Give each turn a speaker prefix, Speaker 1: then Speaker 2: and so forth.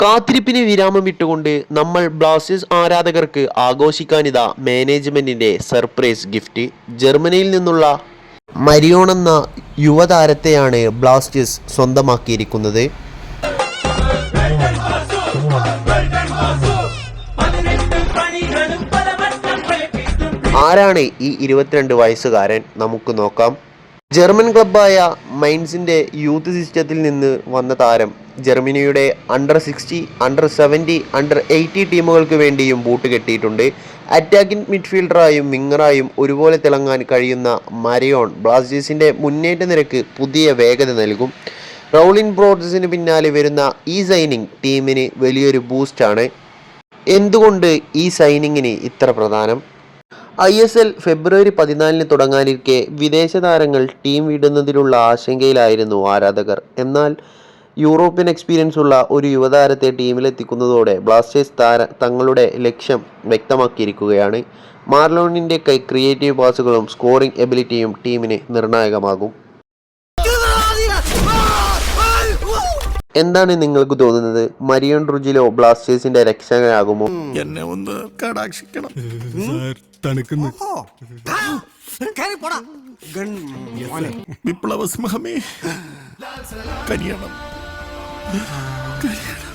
Speaker 1: കാത്തിരിപ്പിന് വിരാമം ഇട്ടുകൊണ്ട് നമ്മൾ ബ്ലാസ്റ്റേഴ്സ് ആരാധകർക്ക് ആഘോഷിക്കാനിതാ മാനേജ്മെന്റിന്റെ സർപ്രൈസ് ഗിഫ്റ്റ്. ജർമ്മനിയിൽ നിന്നുള്ള മരിയോൺ എന്ന യുവതാരത്തെയാണ് ബ്ലാസ്റ്റേഴ്സ് സ്വന്തമാക്കിയിരിക്കുന്നത്. ആരാണ് ഈ ഇരുപത്തിരണ്ട് വയസ്സുകാരൻ? നമുക്ക് നോക്കാം. ജർമ്മൻ ക്ലബ്ബായ മൈൻസിന്റെ യൂത്ത് സിസ്റ്റത്തിൽ നിന്ന് വന്ന താരം ജർമ്മനിയുടെ under sixty under seventy under eighty ടീമുകൾക്ക് വേണ്ടിയും ബൂട്ട് കെട്ടിയിട്ടുണ്ട്. അറ്റാക്കിംഗ് മിഡ്ഫീൽഡറായും വിങ്ങറായും ഒരുപോലെ തിളങ്ങാൻ കഴിയുന്ന മരിയോൺ ബ്ലാസ്റ്റേഴ്സിന്റെ മുന്നേറ്റ നിരക്ക് പുതിയ വേഗത നൽകും. റൗളിൻ ബ്രോഡ്സിന് പിന്നാലെ വരുന്ന ഈ സൈനിങ് ടീമിന് വലിയൊരു ബൂസ്റ്റാണ് എന്തുകൊണ്ട് ഈ സൈനിങ്ങിന് ഇത്ര പ്രധാനം? ഐ എസ് എൽ ഫെബ്രുവരി പതിനാലിന് തുടങ്ങാനിരിക്കെ വിദേശ താരങ്ങൾ ടീം വിടുന്നതിലുള്ള ആശങ്കയിലായിരുന്നു ആരാധകർ. എന്നാൽ യൂറോപ്യൻ എക്സ്പീരിയൻസ് ഉള്ള ഒരു യുവതാരത്തെ ടീമിലെത്തിക്കുന്നതോടെ ബ്ലാസ്റ്റേഴ്സ് താര തങ്ങളുടെ ലക്ഷ്യം വ്യക്തമാക്കിയിരിക്കുകയാണ്. മാർലോണിന്റെ കൈ ക്രിയേറ്റീവ് പാസുകളും സ്കോറിംഗ് എബിലിറ്റിയും ടീമിന് നിർണായകമാകും. എന്താണ് നിങ്ങൾക്ക് തോന്നുന്നത്? മരിയൻ റുജിലോ ബ്ലാസ്റ്റേഴ്സിന്റെ രക്ഷകനാകുമോ?
Speaker 2: എന്നെ ഒന്ന് കടാക്ഷിക്കണം. വിപ്ലവ സിംഹമേ. കരിയണം 对。天